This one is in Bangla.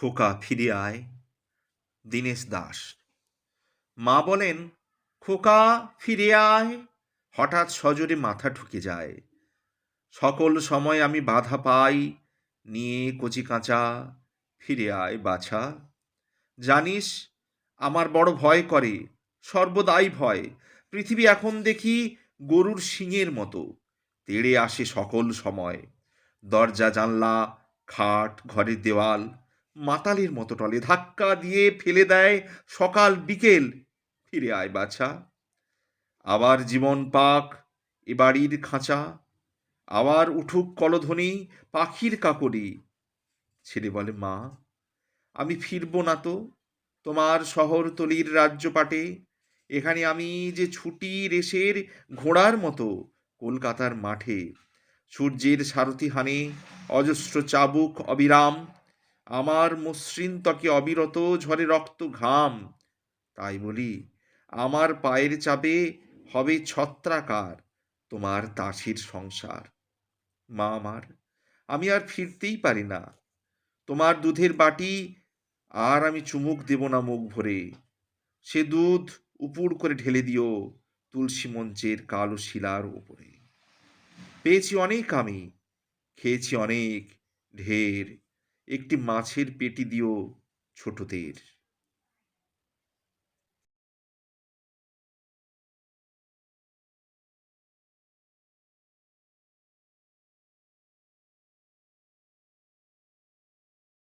খোকা ফিরে আয়, দীনেশ দাস। মা বলেন, খোকা ফিরে আয়, হঠাৎ সজোরে মাথা ঠুকে যায়। সকল সময় আমি বাধা পাই, নিয়ে কচি কাঁচা ফিরে আয় বাছা। জানিস, আমার বড় ভয় করে, সর্বদাই ভয়। পৃথিবী এখন দেখি গরুর শিঙের মতো, তেড়ে আসে সকল সময়। দরজা, জানলা, খাট, ঘরের দেওয়াল মাতালের মতো টলে ধাক্কা দিয়ে ফেলে দেয় সকাল বিকেল। ফিরে আয় বাছা। আবার জীবন পাক, এ বাড়ির খাঁচা। আবার উঠুক কলধ্বনি পাখির কাকড়ি। ছেলে বলে, মা, আমি ফিরব না তো। তোমার শহরতলির রাজ্যপাটে। এখানে আমি যে ছুটি রেসের ঘোড়ার মতো কলকাতার মাঠে। সূর্যের সারথি হানে অজস্র চাবুক অবিরাম। আমার মসৃণ ত্বকে অবিরত ঝরে রক্ত ঘাম। তাই বলি, আমার পায়ের চাপে হবে ছত্রাকার তোমার দাসীর সংসার। মা আমার, আমি আর ফিরতেই পারি না। তোমার দুধের বাটি আর আমি চুমুক দেব না মুখ ভরে। সে দুধ উপুড় করে ঢেলে দিও তুলসী মঞ্চের কালো শিলার উপরে পেয়েছি অনেক আমি, খেয়েছি অনেক ঢের একটি মাছের পেটি দিও ছোটদের